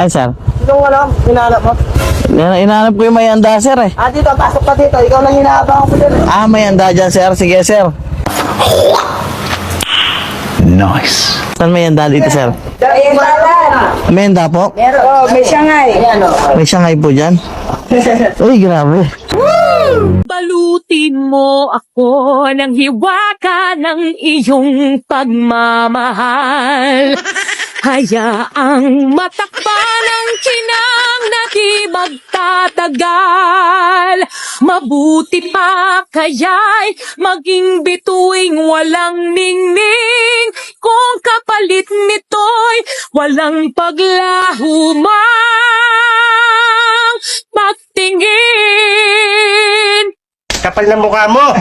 Ay, sir. Sinong ano, hinahanap mo? Ina inaanap ko yung may anda, sir eh. Ah, dito, pasok ka dito. Ikaw lang hinahabang ko dito. Ah, may anda dyan, sir. Sige, sir. Nice. Saan may anda dito, sir? Ayan, dalan. May anda po? Meron. Oh, may siyangay. Oh. May siyangay po dyan? Uy, grabe. Balutin mo ako ng hiwaka ng iyong pagmamahal. Hayaang matakpan ang kinang na di. Mabuti pa kaya'y maging bituing walang ningning. Kung kapalit nito'y walang paglahumang pagtingin. Kapal na mukha mo!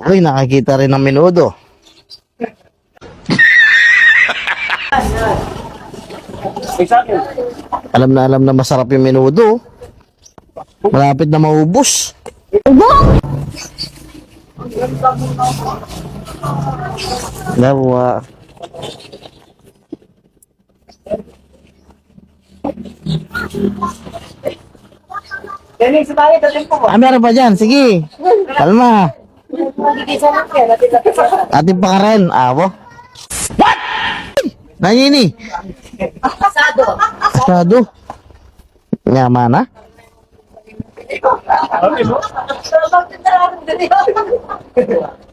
Uy, nakakita rin ng menudo. Alam na alam na masarap yung menudo. Malapit na maubos. Dawa. Dating po. Ah, meron pa dyan. Sige. Kalma. Ating pa ka rin. Awo. What? Pasado. Asado. Nyama na.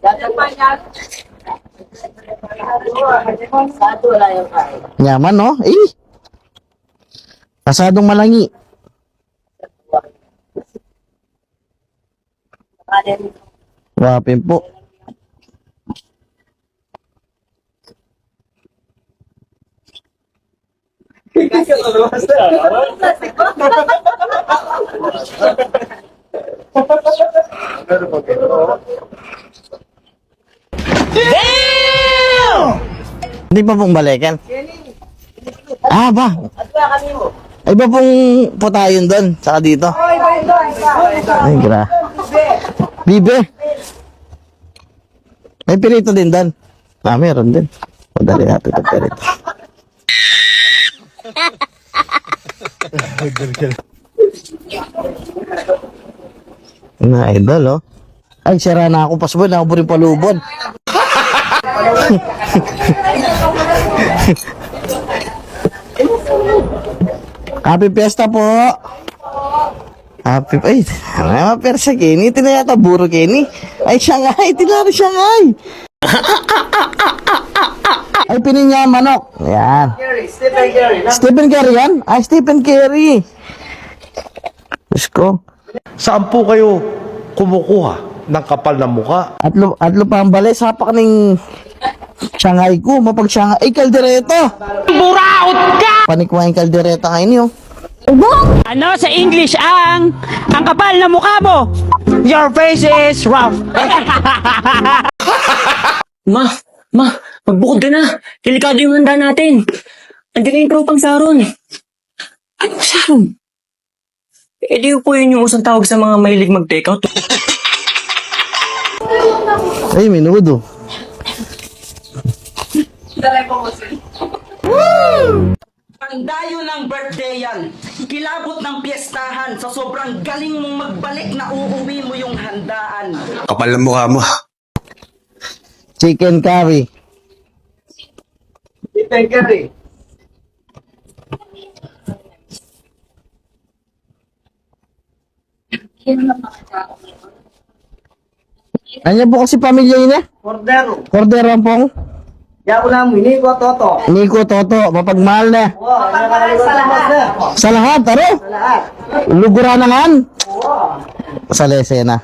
Dating pa niyan. Pasado wala yung kain. Nyaman, no? Eh. Kasadong malangi. Kanin. Wapin po. Hindi pa pong balikan. Ah, ba? Ay ba pong putayon doon? Saka dito? Ay, gra. Bibe. May pirito din doon. Ah, meron din. O, dali natin ito pirito. na idol, oh. Ay, sira na ako. Ako po rin palubon. Happy Fiesta po. Happy, ay, ano mga persa Kenny? Tinayata buro Kenny. Ay, Shanghai, tinari Shanghai. ay, pinin niya ang manok. Ayan. Gary, Stephen Gary. Stephen Curry yan? Ay, Stephen Curry. Diyos ko. Saan po kayo kumukuha ng kapal na mukha? Atlo, atlo pa ang bali, sapak ng Shanghai ko, mapag Shanghai. Ay, kaldereta! Buraot ka! Panikwa yung kaldereta ngayon yun. Ano sa English ang ang kapal na mukha mo? Your face is rough. Ma, ma, magbukod ka na. Delikado yung handa natin. Andiyan na yung tropang saron. Anong saron? Eh di po yun yung usang tawag sa mga mahilig mag-takeout. Ay, minudo. Ang dayo ng birthday yan. Kilabot ng piyestahan sa sobrang galing mong magbalik na uuwi mo yung handaan. Kapal na mukha mo. Chicken curry. Stephen Gary. Ano po kasi pamilya yun eh? Cordero. Cordero ang pong. Yapo lang, hindi ko toto. Nico Toto, mapagmahal na. Wow, nakakalimutan sa lahat na. Sa lahat, taro. Lahat. Lugura na nga. Sa lesena.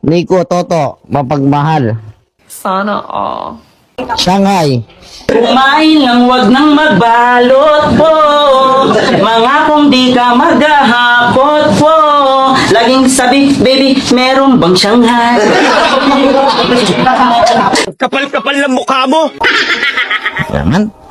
Nico Toto, mapagmahal. Sana all. Shanghai. Kumain lang wag nang magbalot po. Mga kung di ka maghahakot po. Laging sabi, baby, meron bang Shanghai? Kapal-kapal na mukha mo! Yaman.